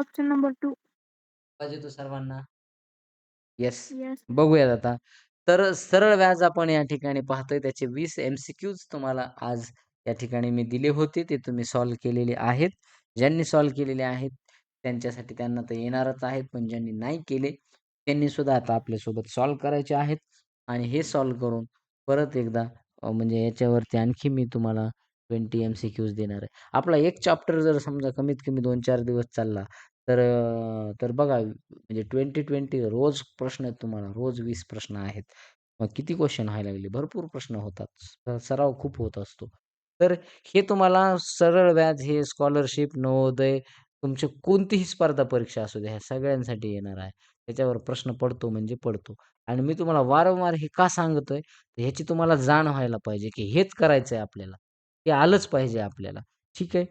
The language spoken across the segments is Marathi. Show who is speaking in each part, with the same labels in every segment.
Speaker 1: ऑप्शन नंबर टू
Speaker 2: आवाज येतो सर्वांना? येस.
Speaker 1: येस
Speaker 2: बघूयात आता. तर सरळ व्याज आपण या ठिकाणी पाहतोय. त्याचे 20 एम-सी-क्यूज तुम्हाला आज या ठिकाणी मी दिले होते. ते तुम्ही सॉल्व्ह केलेले आहेत. ज्यांनी सॉल्व्ह केलेले आहेत, त्यांच्यासाठी त्यांना तर येणारच आहेत. पण ज्यांनी नाही केले, त्यांनी सुद्धा आता आपल्यासोबत सॉल्व्ह करायचे आहेत. आणि हे सॉल्व्ह करून परत एकदा अ, म्हणजे याच्यावरती आणखी मी तुम्हाला 20 एम-सी-क्यूज देणार आहे. आपला एक चॅप्टर जर समजा कमीत कमी 2-4 दिवस चालला, तर अ, तर बघा म्हणजे 20-20 रोज प्रश्न आहेत तुम्हाला. रोज 20 प्रश्न आहेत. मग किती क्वेश्चन व्हायला लागले? भरपूर प्रश्न होतात. स सराव खूप होत असतो. तर हे तुम्हाला सरळ व्याज हे स्कॉलरशिप, नवोदय, तुमची कोणतीही स्पर्धा परीक्षा असू द्या, ह्या सगळ्यांसाठी येणार आहे. त्याच्यावर प्रश्न पडतो म्हणजे पडतो. आणि मी तुम्हाला वारंवार हे का सांगतोय? ह्याची तुम्हाला जाण व्हायला पाहिजे, की हेच करायचं आहे आपल्याला. हे आलंच पाहिजे आपल्याला. ठीक आहे?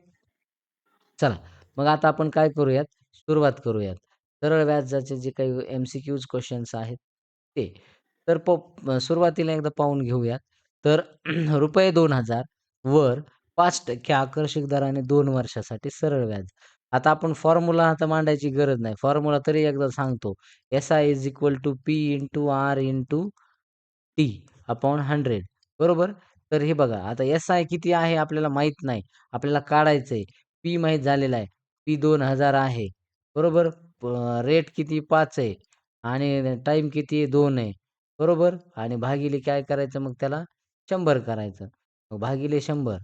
Speaker 2: चला, मग आता आपण काय करूयात? सुरुवात करूयात. सरळ व्याजाचे जे काही एम-सी-क्यूज क्वेश्चन्स आहेत ते. तर प सुरुवातीला एकदा पाहून घेऊयात. तर रुपये दोन हजार वर पाच टक्के आकर्षक दराने दोन वर्षासाठी सरळ व्याज. आता आपण फॉर्म्युला आता मांडायची गरज नाही. फॉर्म्युला तरी एकदा सांगतो. S I is equal to P into R into T upon 100 बरोबर? तर हे बघा आता एस-आय किती आहे आपल्याला माहीत नाही. आपल्याला काढायचं आहे. पी माहीत झालेला आहे. पी दोन हजार आहे. बरोबर? रेट किती पाच आहे आणि टाईम किती आहे 2 आहे. बरोबर? आणि भागिले काय करायचं मग त्याला शंभर करायचं. मग भागिले शंभर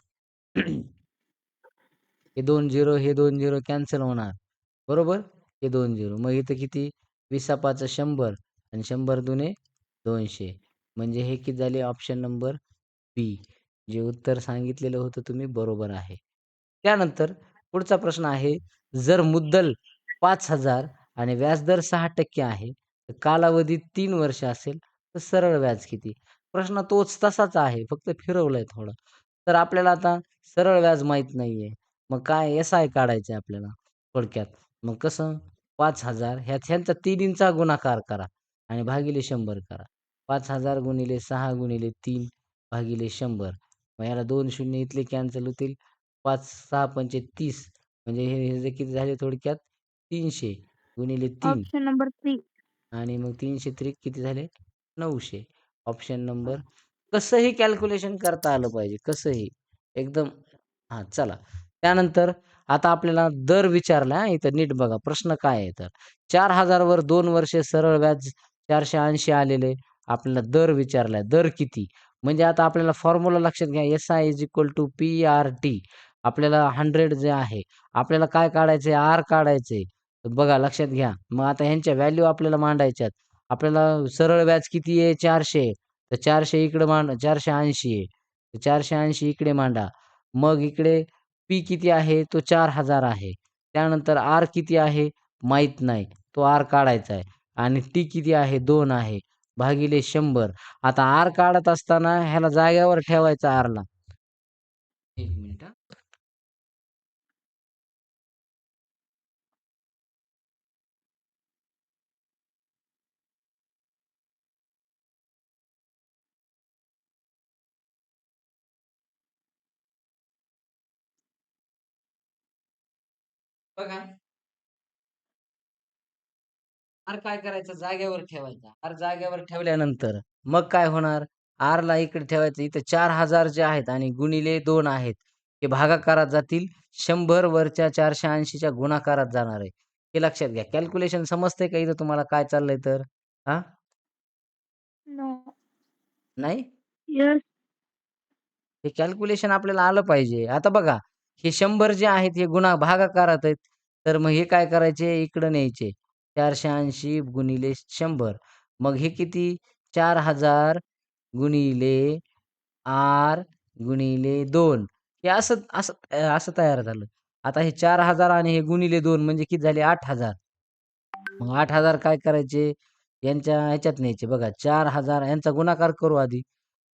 Speaker 2: हे दोन झिरो, हे दोन झिरो कॅन्सल होणार. बरोबर? हे दोन झिरो. मग इथं किती विसा पाच शंभर आणि शंभर दुने दोनशे म्हणजे हे किती झाले ऑप्शन नंबर बी. जे उत्तर सांगितलेलं होतं तुम्ही बरोबर आहे. त्यानंतर पुढचा प्रश्न आहे. जर मुद्दल पाच हजार आणि व्याजदर सहा टक्के आहे. तर कालावधी तीन वर्ष असेल, तर सरळ व्याज किती? प्रश्न तोच तसाच आहे. फक्त फिरवलंय थोडं. तर आपल्याला आता सरळ व्याज माहीत नाहीये. मग काय एस-आय काढायचं आहे आपल्याला थोडक्यात. मग कसं? पाच हजार ह्या ह्यांचा तिन्हींचा गुणाकार करा आणि भागिले शंभर करा. पाच हजार गुणिले सहा गुणिले तीन भागिले शंभर मग याला दोन शून्य इथले कॅन्सल होतील. 5 6 पंचे तीस म्हणजे हे जे किती झाले थोडक्यात 300 गुणिले 3
Speaker 1: ऑप्शन नंबर थ्री
Speaker 2: आणि मग 300 त्रिक किती झाले? 900 ऑप्शन नंबर कसंही कॅल्क्युलेशन करता आलं पाहिजे. कसंही. एकदम हां, चला. त्यानंतर आता आपल्याला दर विचारला हां, इथं नीट बघा प्रश्न काय आहे तर. 4000 वर 2 वर्षे सरळ व्याज 480 आलेले. आपल्याला दर विचारलाय. दर किती? म्हणजे आता आपल्याला फॉर्म्युला लक्षात घ्या. S I is equal to P R T. आपल्याला 100 जे आहे, आपल्याला काय काढायचंय? आर काढायचंय. बघा लक्षात घ्या. मग आता ह्यांच्या व्हॅल्यू आपल्याला मांडायच्यात. आपल्याला सरळ व्याज किती आहे? चारशे तर चारशे इकडे मांड 480 आहे. तर 480 इकडे मांडा. मग इकडे पी किती आहे? तो चार हजार आहे. त्यानंतर आर किती आहे? माहीत नाही. तो आर काढायचा आहे. आणि टी किती आहे? दोन आहे. भागिले शंभर आता आर काढत असताना ह्याला जाग्यावर ठेवायचा आरला. 1 मिनिट हां. बघा. आर काय करायचं? जागेवर ठेवायचा. आर जागेवर ठेवल्यानंतर मग काय होणार? आरला इकडे ठेवायचं. इथं 4000 जे आहेत आणि गुणिले 2 आहेत. हे भागाकारात जातील. 100 वरच्या 480 च्या गुणाकारात जाणार आहे. हे लक्षात घ्या. कॅल्क्युलेशन समजतंय का इथं तुम्हाला काय चाललंय तर? हां? नाही?
Speaker 1: येस.
Speaker 2: हे कॅल्क्युलेशन आपल्याला आलं पाहिजे. आता बघा, हे 100 जे आहेत हे गुणा भागाकारात आहेत. तर मग हे काय करायचे? इकडं न्यायचे. 480 गुणिले शंभर मग हे किती? चार हजार गुणिले आर गुणिले दोन हे असं असं असं तयार झालं. आता हे चार हजार आणि हे गुणिले दोन म्हणजे किती झाले? आठ हजार मग आठ हजार काय करायचे? यांच्या ह्याच्यात न्यायचे बघा चार हजार यांचा गुणाकार करू आधी.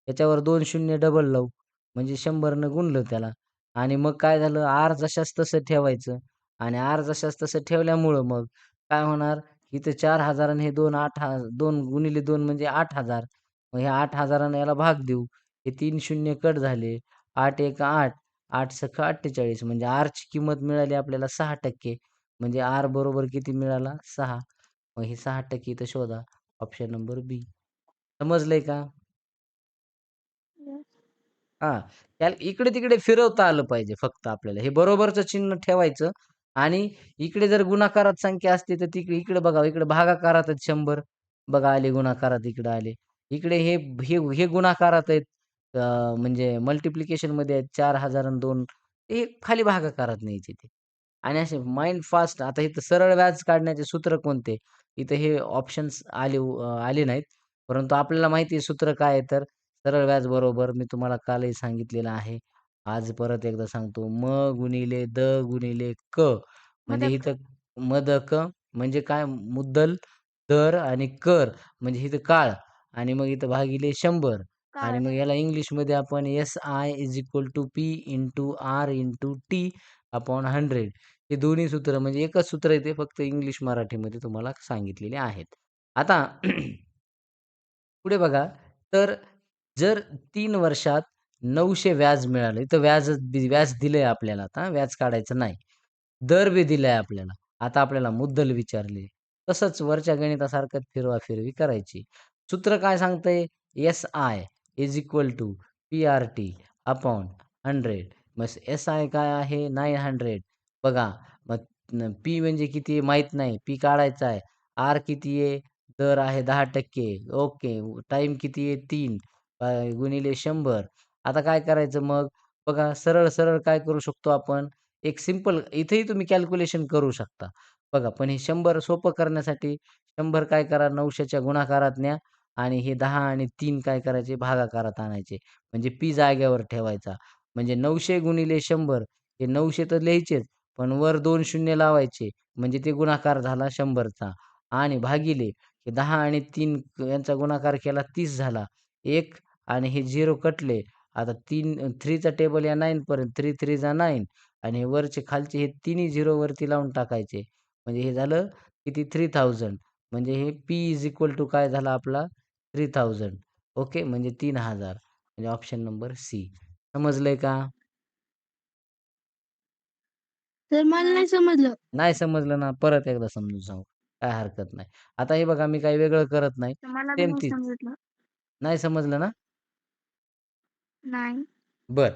Speaker 2: याच्यावर दोन शून्य डबल लावू. म्हणजे शंभरनं गुणलं त्याला आणि मग काय झालं? आर जशास तसं ठेवायचं आणि आर जशास तसं ठेवल्यामुळं मग काय होणार? इथं 4000 आणि हे 2 8 2 गुणिले 2 म्हणजे 8000 मग ह्या 8000 ने याला भाग देऊ. हे 3 शून्य कट झाले. 8 1 8 8 सक 48 म्हणजे आरची किंमत मिळाली आपल्याला 6% म्हणजे आर बरोबर किती मिळाला? 6. मग हे 6% इथं शोधा. Option number B. समजलंय का? हां. त्याला इकडे-तिकडे फिरवता आलं पाहिजे फक्त आपल्याला. हे बरोबरचं चिन्ह ठेवायचं आणि इकडे जर गुणाकारात संख्या असते तर तिकडे इकडे बघा, इकडे भागाकारात आहेत शंभर बघा आले गुणाकारात इकडे आले. इकडे हे हे हे गुणाकारात आहेत म्हणजे म्हणजे मल्टिप्लिकेशनमध्ये आहेत 4000 आणि दोन हे खाली भागाकारात न्यायचे ते. आणि असे माइंड फास्ट आता इथं सरळ व्याज काढण्याचे सूत्र कोणते? इथं हे ऑप्शन्स आले आले नाहीत. परंतु आपल्याला माहिती आहे सूत्र काय आहे तर सरळ व्याज बरोबर मी तुम्हाला कालही सांगितलेलं आहे. आज परत एकदा सांगतो. म गुणिले द गुणिले क म्हणजे
Speaker 1: मदक.
Speaker 2: इथं मदक म्हणजे काय मुद्दल, दर आणि कर म्हणजे इथं काळ आणि मग इथं भागिले 100 आणि
Speaker 1: काळ.
Speaker 2: मग याला इंग्लिशमध्ये आपण S I is equal to P into R into T upon 100 हे दोन्ही सूत्र म्हणजे एकच सूत्र आहे ते फक्त इंग्लिश मराठीमध्ये तुम्हाला सांगितलेले आहेत. आता पुढे बघा तर जर 3 वर्षात नऊशे व्याज मिळालं. इथं व्याज व्याज दिलंय आपल्याला आता व्याज काढायचं नाही. दर बी दिलाय आपल्याला. आता आपल्याला मुद्दल विचारली. तसंच वरच्या गणितासारखं फिरवाफिरवी करायची. सूत्र काय सांगतंय? S I is equal to P R T upon 100 मग एस-आय काय आहे? 900 बघा मग पी म्हणजे किती आहे माहीत नाही. पी काढायचा आहे. आर किती आहे? दर आहे 10% ओके. टाईम किती आहे? तीन गुणिले शंभर आता काय करायचं मग? बघा सरळ-सरळ काय करू शकतो आपण? एक सिंपल इथेही तुम्ही कॅल्क्युलेशन करू शकता. बघा पण हे 100 सोपं करण्यासाठी 100 काय करा 900च्या गुणाकारात न्या आणि हे 10 आणि 3 काय करायचे भागाकारात आणायचे. म्हणजे पी जाग्यावर ठेवायचा. म्हणजे 900 गुणिले 100 हे 900 तर लिहायचेच पण वर 2 शून्य लावायचे. म्हणजे ते गुणाकार झाला 100चा आणि भागिले हे 10 आणि 3 यांचा गुणाकार केला 30 झाला. 1 आणि हे 0 कटले. आता 3 3चा टेबल या 9 पर्यंत 3 3 जा 9 आणि हे वरचे खालचे हे तिन्ही 0 वरती लावून टाकायचे. म्हणजे हे झालं किती 3000 म्हणजे हे पी इज इक्वल टू काय झाला आपला 3000 ओके. म्हणजे 3000 म्हणजे ऑप्शन नंबर सी. समजलंय का?
Speaker 1: सर मला नाही समजलं.
Speaker 2: नाही समजलं ना परत एकदा समजून सांगू. काय हरकत नाही. आता हे बघा मी काही वेगळं करत नाही.
Speaker 1: मला बी
Speaker 2: सेम
Speaker 1: नाही
Speaker 2: तीच.
Speaker 1: समजलं.
Speaker 2: नाही समजलं ना?
Speaker 1: नाही.
Speaker 2: बरं.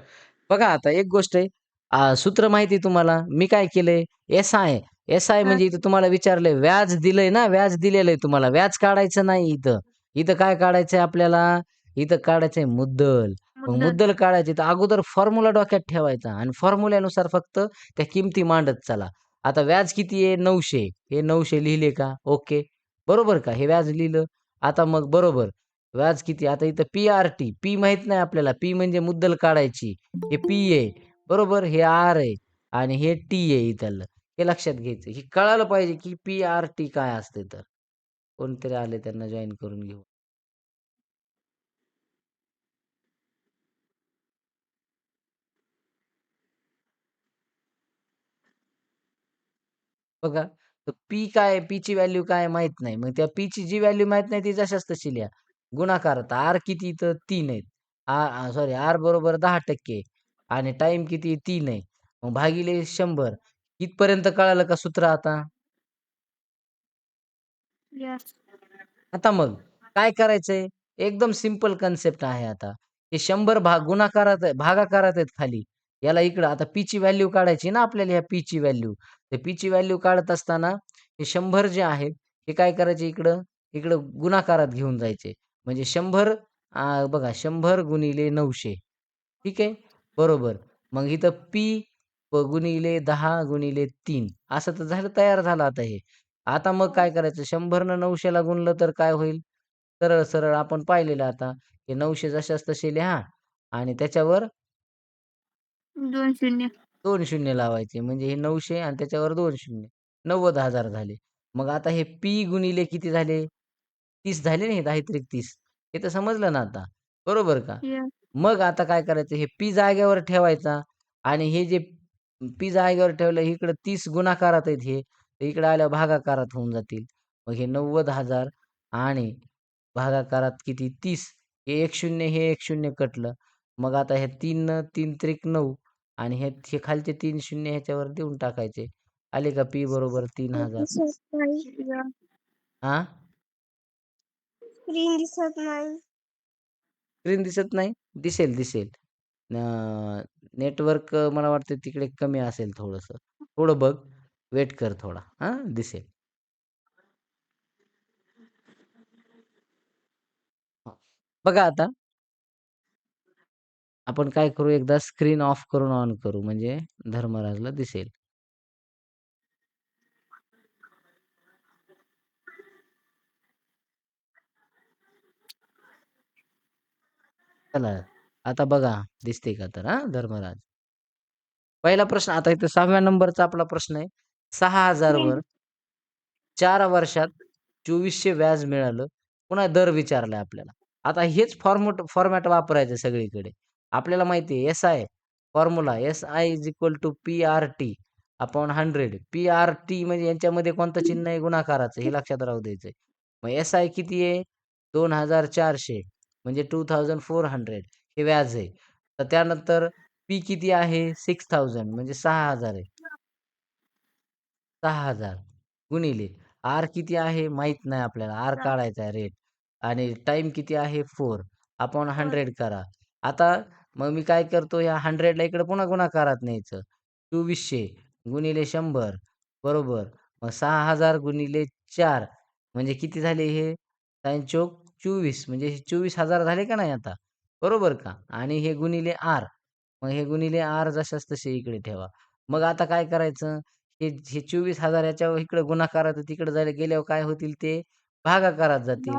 Speaker 2: बघा आता एक गोष्ट आहे. अ, सूत्र माहिती आहे तुम्हाला. मी काय केलंय? S I. S I. म्हणजे इथं तुम्हाला विचारलंय व्याज दिलंय ना, व्याज दिलेलं आहे तुम्हाला. व्याज काढायचं नाही इथं. इथं काय काढायचंय आपल्याला? इथं काढायचंय मुद्दल. मग
Speaker 1: मुद्दल.
Speaker 2: मुद्दल काढायची तर अगोदर फॉर्म्युला डोक्यात ठेवायचा आणि फॉर्म्युल्यानुसार फक्त त्या किमती मांडत चला. आता व्याज किती आहे? 900 हे 900 लिहिले का? ओके. बरोबर का? हे व्याज लिहिलं. आता मग बरोबर. व्याज किती? आता इथं पी-आर-टी. पी माहीत नाही आपल्याला. पी म्हणजे मुद्दल काढायची. हे पी आहे. बरोबर. हे आर आहे आणि हे टी आहे इथलं. हे लक्षात घ्यायचं. हे कळालं पाहिजे की पी-आर-टी काय असते तर. कोणतरी आले त्यांना जॉईन करून घेऊ. बघा. तर पी काय पी पीची व्हॅल्यू काय माहीत नाही. मग त्या पीची जी व्हॅल्यू माहीत नाही ती जशाच तशी लिहा. गुणाकारात आर किती इथं 3 आहेत. आ सॉरी आर बरोबर 10% आणि टाईम किती 3 आहे. मग भागिले 100 इथपर्यंत कळालं का सूत्र आता?
Speaker 1: येस.
Speaker 2: आता मग काय करायचंय? एकदम सिंपल कन्सेप्ट आहे आता. हे 100 भाग गुणाकारात भागाकारात आहेत खाली. याला इकडं आता पीची व्हॅल्यू काढायची ना आपल्याला ह्या पीची व्हॅल्यू. तर पीची व्हॅल्यू काढत असताना हे 100 जे आहेत हे काय करायचे इकडं, इकडं गुणाकारात घेऊन जायचे. म्हणजे 100 अ, बघा 100 गुणिले 900 ठीक आहे. बरोबर. मग इथं पी गुणिले 10 गुणिले 3 असं तर झालं तयार झालं आता हे. आता मग काय करायचं 100 न 900ला गुणलं तर काय होईल? सरळ-सरळ आपण पाहिलेलं आता. हे 900 जशास तसे लिहा आणि त्याच्यावर
Speaker 1: 2 शून्य.
Speaker 2: 2 शून्य लावायचे. म्हणजे हे 900 आणि त्याच्यावर 2 शून्य. 90,000 झाले. मग आता हे पी गुणिले किती झाले? 30 झाले ना हे 10 त्रिक 30. हे तर समजलं ना आता. बरोबर का? मग आता काय करायचं हे पी जागेवर ठेवायचा आणि हे जे पी जागेवर ठेवलं इकडं 30 गुणाकारात आहेत हे. तर इकडे आल्यावर भागाकारात होऊन जातील. मग हे 90,000 आणि भागाकारात किती 30 हे 1 शून्य हे 1 शून्य कटलं. मग आता हे 3 न 3 त्रिक 9 आणि हे हे खालचे 3 शून्य ह्याच्यावर देऊन टाकायचे आले का पी बरोबर तीन हजार
Speaker 1: नाही
Speaker 2: हा
Speaker 1: स्क्रीन दिसत नाही.
Speaker 2: स्क्रीन दिसत नाही? दिसेल दिसेल. नेटवर्क मला वाटतं तिकडे कमी असेल थोडस. थोडं बघ. वेट कर थोडा. हा? दिसेल. बघा आता. आपण काय करू? एकदा स्क्रीन ऑफ करून ऑन करू. म्हणजे धर्मराजला दिसेल. चला आता बघा दिसते का तर हा धर्मराज? पहिला प्रश्न आता इथं सहाव्या नंबरचा आपला प्रश्न आहे. सहा हजार वर चार वर्षात चोवीसशे व्याज मिळालं. पुन्हा दर विचारलाय आपल्याला. आता हेच फॉर्मॅट फॉर्मॅट वापरायचं सगळीकडे. आपल्याला माहिती आहे S I formula S I is equal to P R T upon hundred P R T म्हणजे यांच्यामध्ये कोणतं चिन्ह आहे? गुणाकाराचं. हे लक्षात राहू द्यायचंय. मग एस आय किती आहे? दोन हजार चारशे. म्हणजे टू थाउजंड फोर हंड्रेड हे व्याज आहे. तर त्यानंतर पी किती आहे? सिक्स थाउजंड म्हणजे सहा हजार आहे. सहा हजार गुणिले आर किती आहे? माहीत नाही आपल्याला. आर काढायचा आहे रेट आणि टाइम किती आहे? फोर आपण हंड्रेड करा. आता मग मी काय करतो? या हंड्रेडला इकडे पुन्हा गुणाकारात न्यायचं. चोवीसशे गुणिले शंभर. बरोबर. मग सहा हजार गुणिले चार. म्हणजे किती झाले हे? साईन चोक चोवीस म्हणजे हे चोवीस हजार झाले का नाही आता? बरोबर का? आणि हे गुणिले आर. मग हे गुणिले आर जशाच तसे इकडे ठेवा. मग आता काय करायचं? हे हे चोवीस हजार याच्या इकडे गुणाकारात तिकडे जायला गेल्यावर काय होतील ते? भागाकारात जातील.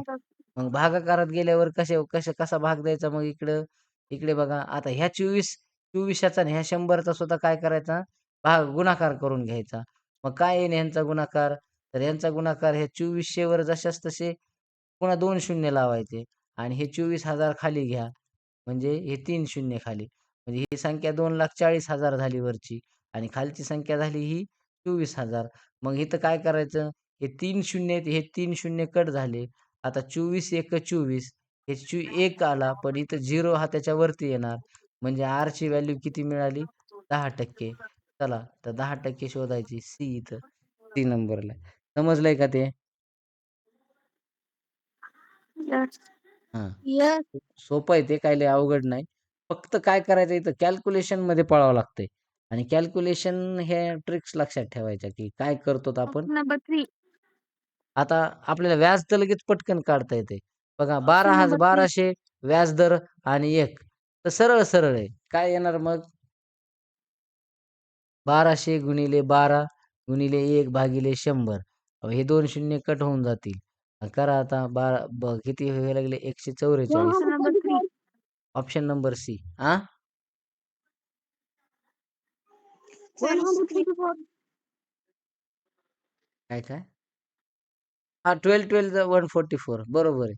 Speaker 2: मग भागाकारात गेल्यावर कसे कसे कसा भाग द्यायचा मग इकडं? इकडे बघा. आता ह्या चोवीस चोवीसचा ह्या शंभरचा सुद्धा काय करायचा? भाग गुणाकार करून घ्यायचा. मग काय येईल ह्यांचा गुणाकार? तर ह्यांचा गुणाकार ह्या चोवीसशे वर जशाच तसे पुन्हा दोन शून्य लावायचे आणि हे चोवीस हजार खाली घ्या. म्हणजे हे तीन शून्य खाली. म्हणजे ही संख्या दोन लाख चाळीस हजार झाली वरची आणि खालची संख्या झाली ही चोवीस हजार. मग इथं काय करायचं? हे तीन शून्य हे तीन शून्य कट झाले. आता चोवीस एक चोवीस. हे चू एक आला पण इथं झिरो हा त्याच्यावरती येणार. म्हणजे आर ची व्हॅल्यू किती मिळाली? दहा टक्के. चला तर दहा टक्के शोधायची. सी इथं. सी नंबरला समजलंय का ते? हा.
Speaker 1: यस
Speaker 2: सोपं आहे ते काय लय अवघड नाही. फक्त काय करायचं इथं? कॅल्क्युलेशनमध्ये पळावं लागतंय. आणि कॅल्क्युलेशन हे ट्रिक्स लक्षात ठेवायच्या की काय करतो आपण?
Speaker 1: नंबर
Speaker 2: आता आपल्याला व्याज तर लगेच पटकन काढता येते. बघा बारा हजार. बाराशे व्याज दर आणि एक. तर सरळ सरळ आहे. काय येणार मग? बाराशे गुणिले बारा गुणिले एक भागिले शंभर. अहो, हे दोन शून्य कट होऊन जातील. करा आता बारा ब- किती व्हायला लागले? एकशे चौवेचाळीस
Speaker 1: Option number three.
Speaker 2: Option number C हा काय काय? हा twelve twelve one forty four बरोबर आहे.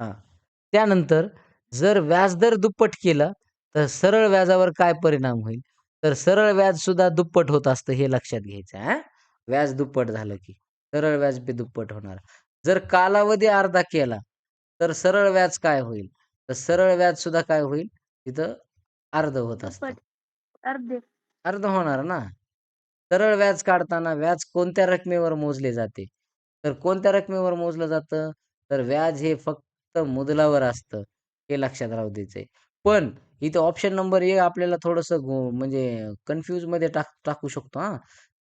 Speaker 2: हा. त्यानंतर जर व्याजदर दुप्पट केला तर सरळ व्याजावर काय परिणाम होईल? तर सरळ व्याज सुद्धा दुप्पट होत असतं हे लक्षात घ्यायचं हा. व्याज दुप्पट झालं की सरळ व्याज बी दुप्पट होणार. जर कालावधी अर्धा केला तर सरळ व्याज काय होईल? तर सरळ व्याज सुद्धा काय होईल? तिथं अर्ध होत असतं.
Speaker 1: अर्ध.
Speaker 2: होणार ना? सरळ व्याज काढताना व्याज कोणत्या रकमेवर मोजले जाते? तर कोणत्या रकमेवर मोजलं जातं? तर व्याज हे फक्त मुदलावर असतं हे लक्षात राहू द्यायचंय. पण इथे ऑप्शन नंबर एक आपल्याला थोडस म्हणजे कन्फ्यूजमध्ये टाक टाकू शकतो हा.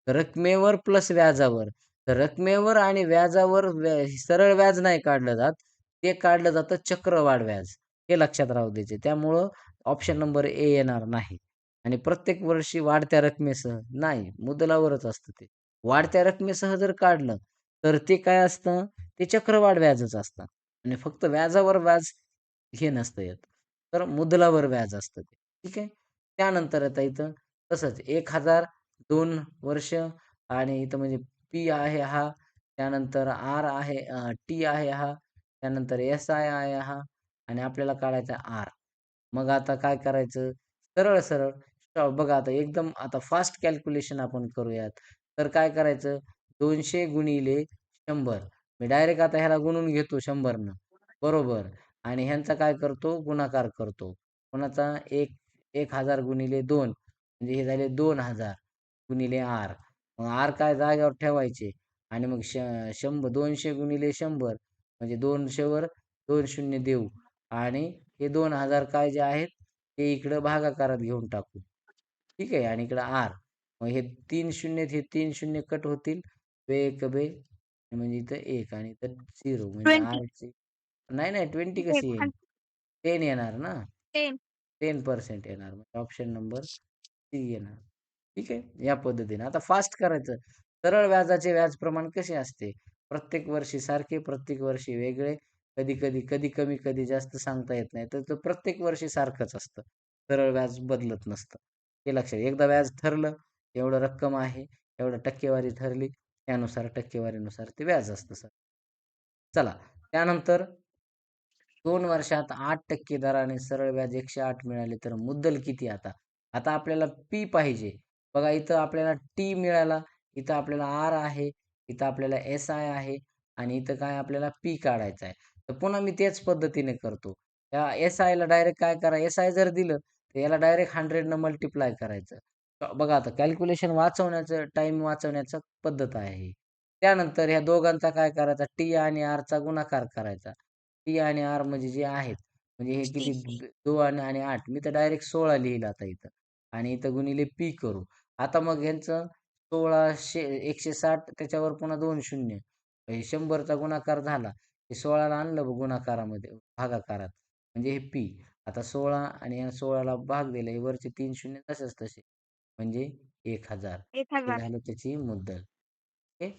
Speaker 2: रकमेवर प्लस व्याजावर. तर रकमेवर आणि व्याजावर व्या- सरळ व्याज नाही काढलं जात. ते काढलं जातं चक्रवाढ व्याज. हे लक्षात राहू द्यायचे. त्यामुळं ऑप्शन नंबर ए येणार नाही. आणि प्रत्येक वर्षी वाढत्या रकमेसह नाही मुदलावरच असतं ते. वाढत्या रकमेसह जर काढलं तर ते काय असतं? ते चक्रवाढ व्याजच असतं. आणि फक्त व्याजावर व्याज हे नसतं येत. तर मुदलावर व्याज असतं ते. ठीक आहे? त्यानंतर आता इथं तसंच एक हजार दोन वर्ष आणि इथं म्हणजे पी आहे हा त्यानंतर आर आहे टी आहे हा त्यानंतर एस आय आहे हा आणि आपल्याला काढायचा आर. मग आता काय करायचं? सरळ सरळ. बघा आता एकदम आता फास्ट कॅल्क्युलेशन आपण करूयात. तर काय करायचं? दोनशे गुणिले शंभर. मी डायरेक्ट आता ह्याला गुणून घेतो शंभरनं. बरोबर. आणि ह्यांचा काय करतो? गुणाकार करतो. कोणाचा? एक एक हजार गुणिले दोन. म्हणजे हे झाले दोन हजार गुणिले आर. मग आर काय जागेवर ठेवायचे आणि मग श 100 200 गुणिले 100 म्हणजे 200 वर 2 शून्य देऊ आणि हे 2000 काय जे आहेत ते इकडं भागाकारात घेऊन टाकू. ठीक आहे आणि इकडं आर. मग हे 3 शून्य हे 3 शून्य कट होतील. बे एक बे म्हणजे इथं 1 आणि इथं 0 म्हणजे
Speaker 1: 20.
Speaker 2: आरची नाही, नाही 20
Speaker 1: ठीक
Speaker 2: कशी. येईल? 10 येणार ना?
Speaker 1: 10.
Speaker 2: 10% येणार. म्हणजे ऑप्शन नंबर सी येणार. ठीक आहे. या पद्धतीने. आता फास्ट करायचं. सरळ व्याजाचे व्याज प्रमाण कसे असते? प्रत्येक वर्षी सारखे, प्रत्येक वर्षी वेगळे. कधी-कधी, कधी कमी, कधी जास्त सांगता येत नाही. तर ते प्रत्येक वर्षी सारखंच असतं. सरळ व्याज बदलत नसतं. हे लक्षात एकदा व्याज ठरलं, एवढं रक्कम आहे, एवढं टक्केवारी ठरली, त्यानुसार टक्केवारीनुसार ते व्याज असतं सर. चला त्यानंतर दोन वर्षात आठ टक्के दराने सरळ व्याज 108 मिळाले तर मुद्दल किती आता? आता आपल्याला पी पाहिजे. बघा इथं आपल्याला टी मिळाला, इथं आपल्याला आर आहे, इथं आपल्याला एस-आय आहे आणि इथं काय आपल्याला पी काढायचा आहे. तर पुन्हा मी त्याच पद्धतीने करतो. त्या एस-आयला डायरेक्ट काय करा, एस-आय जर दिलं, तर याला डायरेक्ट 100 न मल्टिप्लाय करायचं. बघा आता कॅल्क्युलेशन वाचवण्याचं टाईम वाचवण्याचा पद्धत आहे. त्यानंतर ह्या दोघांचा काय करायचा, टी आणि आरचा गुणाकार करायचा. टी आणि आर म्हणजे जे आहेत, म्हणजे हे किती 2 आणि 8 मी तर डायरेक्ट 16 लिहिलं आता इथं आणि इथं गुणिले पी करू. आता मग ह्यांचं 1600 160 त्याच्यावर पुन्हा 2 शून्य. हे 100चा गुणाकार झाला. हे 16ला आणलं बघ गुणाकारामध्ये, भागाकारात. म्हणजे हे पी. आता 16 आणि या 16ला भाग दिला. हे वरचे 3 शून्य तसेच तसे. म्हणजे 1000. हे
Speaker 1: 1000.
Speaker 2: झालं त्याची मुद्दल. ओके.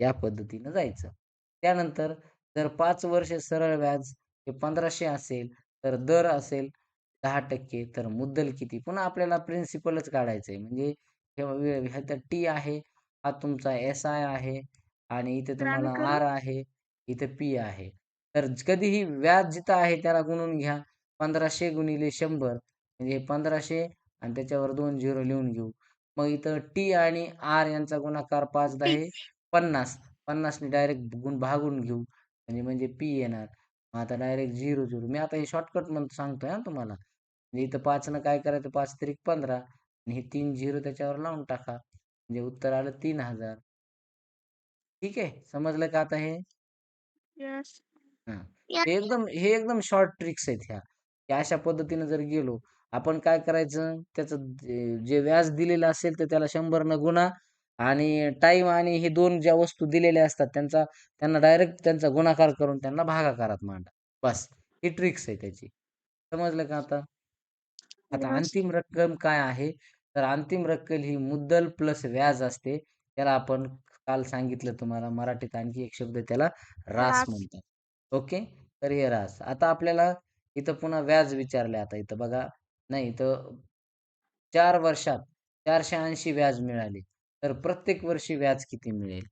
Speaker 2: या पद्धतीनं जायचं. त्यानंतर जर 5 वर्ष सरळ व्याज हे 1500 असेल, तर दर असेल 10% तर मुद्दल किती? पुन्हा आपल्याला प्रिन्सिपलच काढायचं आहे. म्हणजे हे ह्याचा टी आहे, हा तुमचा एस-आय आहे आणि इथे
Speaker 1: तर
Speaker 2: तुम्हाला? आर आहे, इथे पी आहे. तर कधीही व्याज जिथं आहे त्याला गुणून घ्या. 1500 गुणिले 100 म्हणजे 1500 आणि त्याच्यावर 2 झिरो लिहून घेऊ. मग इथं टी आणि आर यांचा गुणाकार 5 10 50. 50 ने डायरेक्ट गुण भागून घेऊ. म्हणजे म्हणजे पी येणार. मग आता डायरेक्ट 0 0 मी आता हे शॉर्टकटमध्ये सांगतोय हां तुम्हाला. म्हणजे इथं 5 न काय करायचं 5 त्रिक 15 आणि हे 3 झिरो त्याच्यावर लावून टाका. म्हणजे उत्तर आलं 3000. ठीक आहे. समजलं का आता हे? एकदम हे एकदम शॉर्ट ट्रिक्स आहेत ह्या. की अशा पद्धतीनं जर गेलो, आपण काय करायचं त्याचं जे व्याज दिलेलं असेल तर त्याला 100 न गुणा आणि टाईम आणि हे 2 ज्या वस्तू दिलेल्या असतात त्यांचा त्यांना डायरेक्ट त्यांचा गुणाकार करून त्यांना भागाकारात मांडा. बस ही ट्रिक्स आहे त्याची. समजलं का आता? आता. अंतिम रक्कम काय आहे? तर अंतिम रक्कम ही मुद्दल प्लस व्याज असते. त्याला आपण काल सांगितलं तुम्हाला मराठीत आणखी एक शब्द त्याला रास. म्हणतात. ओके. तर हे रास. आता आपल्याला इथं पुन्हा व्याज विचारलंय आता इथं बघा. नाही इथं 4 वर्षात 480 व्याज मिळाले. तर प्रत्येक वर्षी व्याज किती मिळेल?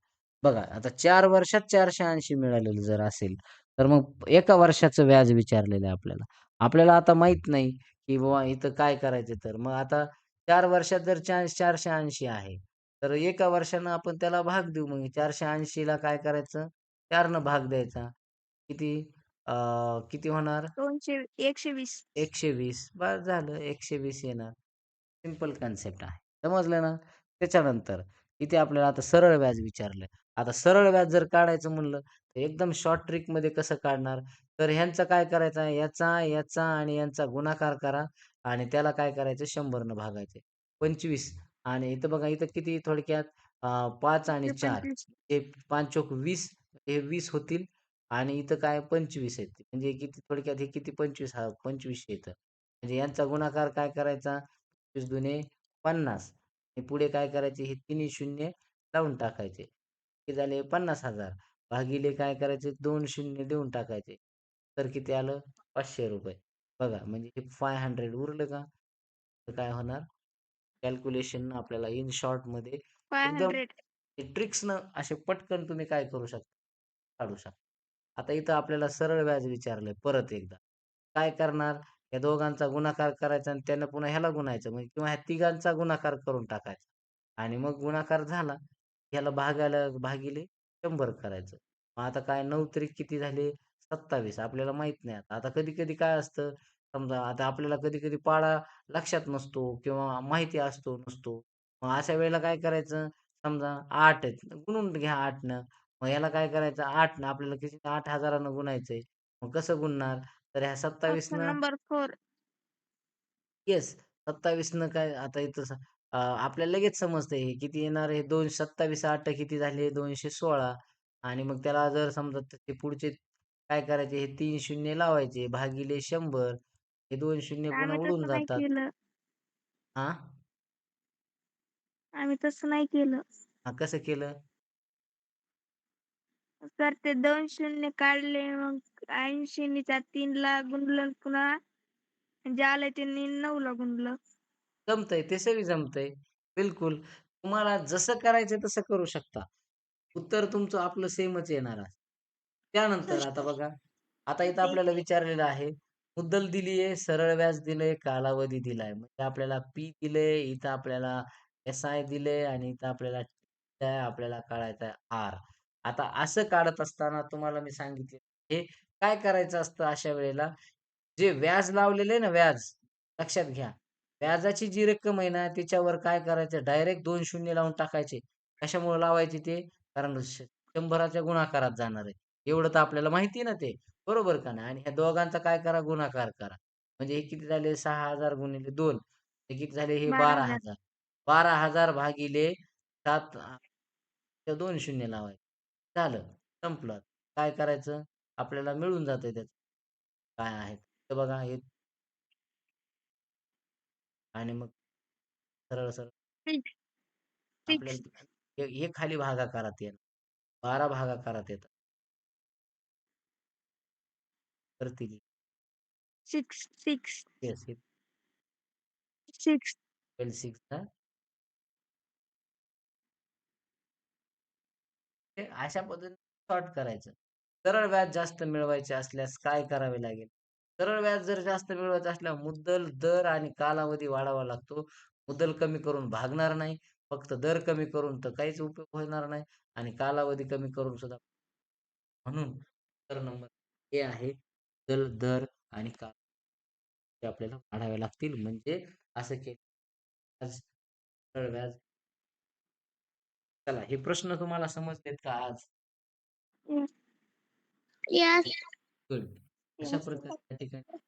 Speaker 2: बघा आता 4 वर्षात 480 मिळालेलं जर असेल, तर मग एका वर्षाचं व्याज विचारलेलं आहे आपल्याला. आपल्याला आता माहीत नाही, की बाबा इथं काय करायचं तर मग आता 4 वर्षात जर चा 480 आहे, तर एका वर्षानं आपण त्याला भाग देऊ. मग 480ला काय करायचं? 4 न भाग द्यायचा. किती अ, किती होणार?
Speaker 1: 200 120.
Speaker 2: 120 बस झालं 120 येणार. सिंपल कन्सेप्ट आहे. समजलं ना? त्याच्यानंतर इथे आपल्याला आता सरळ व्याज विचारलंय. आता सरळ व्याज जर काढायचं म्हणलं, तर एकदम शॉर्ट ट्रिकमध्ये कसं काढणार? तर ह्यांचं काय करायचं आहे, याचा, याचा आणि यांचा गुणाकार करा आणि त्याला काय करायचं? 100 न भागायचे. 25 आणि इथं बघा इथं किती थोडक्यात? अ, 5 आणि
Speaker 1: ते
Speaker 2: 4
Speaker 1: 25.
Speaker 2: हे 5 चोक 20 हे 20 होतील आणि इथं काय? 25 आहेत. म्हणजे किती थोडक्यात? हे किती? 25 हा 2500 येतं. म्हणजे यांचा गुणाकार काय करायचा? 25 दुने 50 आणि पुढे काय करायचे? हे तिन्ही शून्य लावून टाकायचे. किती झाले 50,000 भागिले काय करायचे? 2 शून्य देऊन टाकायचे. तर किती आलं ₹500 बघा म्हणजे हे 500 उरलं का? तर काय होणार कॅल्क्युलेशन आपल्याला इन शॉर्टमध्ये एकदम
Speaker 1: 500.
Speaker 2: ट्रिक्सनं असे पटकन तुम्ही काय करू शकता, काढू शकता. आता इथं आपल्याला सरळ व्याज विचारलंय परत एकदा. काय करणार? या दोघांचा गुणाकार करायचा आणि त्यानं पुन्हा ह्याला गुणायचं म्हणजे किंवा ह्या तिघांचा गुणाकार करून टाकायचा आणि मग गुणाकार झाला, ह्याला भागाला भागिले 100 करायचं. मग आता काय 9 त्रिक किती झाले? 27 आपल्याला माहीत नाही आता. आता कधी-कधी काय असतं, समजा आता आपल्याला कधी-कधी पाढा लक्षात नसतो किंवा माहिती असतो, नसतो. मग अशा वेळेला काय करायचं? समजा 8 आहेत. गुणून घ्या 8 न. मग ह्याला काय करायचं 8 न आपल्याला किती 8,000 न गुणायचंय. मग कसं गुणणार? तर ह्या 27
Speaker 1: ऑप्शन
Speaker 2: न
Speaker 1: नंबर 4.
Speaker 2: येस. 27 न काय आता इथं स अ, आपल्याला लगेच समजतंय हे किती येणार आहे 2 27 8 किती झाले 216 आणि मग त्याला जर समजा ते पुढचे काय करायचे हे 3 शून्य लावायचे भागिले 100 हे 2 शून्य पुन्हा
Speaker 1: आम्ही
Speaker 2: उडून
Speaker 1: तसं नाही
Speaker 2: जातात.
Speaker 1: केलं.
Speaker 2: हां?
Speaker 1: आम्ही तसं नाही केलं.
Speaker 2: हां, कसं केलं?
Speaker 1: सर ते 2 शून्य काढले मग 80 नी त्या 3 ला गुणलं पुन्हा जे आलंय ते 9 ला गुणलं.
Speaker 2: जमतंय, तसंही जमतंय. बिलकुल. तुम्हाला जसं करायचंय तसं करू शकता. उत्तर तुमचं आपलं सेमच येणार आहे. त्यानंतर आता बघा, आता इथं आपल्याला विचारलेलं आहे, मुद्दल दिली आहे, सरळ व्याज दिलंय, कालावधी दिलाय. म्हणजे आपल्याला पी दिलंय, इथं आपल्याला एस-आय दिलंय आणि इथं आपल्याला आपल्याला काढायचा आहे आर. आता असं काढत असताना तुम्हाला मी सांगितले, हे काय करायचं असतं अशा वेळेला, जे व्याज लावलेलं आहे ना व्याज, लक्षात घ्या. व्याजाची जी रक्कम आहे ना, त्याच्यावर काय करायचं डायरेक्ट 2 शून्य लावून टाकायचे. कशामुळे लावायचे ते? कारण श 100च्या गुणाकारात जाणार आहे. एवढं तर आपल्याला माहिती आहे ना ते. बरोबर का नाही? आणि ह्या दोघांचा काय करा गुणाकार करा. म्हणजे हे किती झाले 6,000 गुणिले 2 हे किती झाले हे
Speaker 1: 12,000
Speaker 2: 12,000. 12,000 भागिले 7 अ, त्या 2 शून्य लावायचे. झालं, संपलं. काय करायचं? आपल्याला मिळून जातंय त्याचं काय आहे. तर बघा हे आणि मग सरळ-सरळ
Speaker 1: 6. 6.
Speaker 2: आपल्याला हे हे खाली भागाकारात येणार. 12 भागाकारात येतात. करतील.
Speaker 1: 6, 6.
Speaker 2: येस,
Speaker 1: 6.
Speaker 2: 12 6 अशा पद्धतीने सॉर्ट करायचं. सरळ व्याज जास्त मिळवायचे असल्यास काय करावे लागेल? सरळ व्याज जर जास्त मिळवायचं असल्यास मुद्दल, दर आणि कालावधी वाढवावा लागतो. मुद्दल कमी करून भागणार नाही. फक्त दर कमी करून तर काहीच उपयोग होणार नाही आणि कालावधी कमी करून सुद्धा म्हणून उत्तर नंबर हे आहे. मुद्दल, दर आणि कालावधी आपल्याला वाढावे लागतील. म्हणजे असं केलं व्याज चला हे प्रश्न तुम्हाला समजलेत का आज?
Speaker 1: येस.
Speaker 2: गुड. अशा. प्रकारे त्या ठिकाणी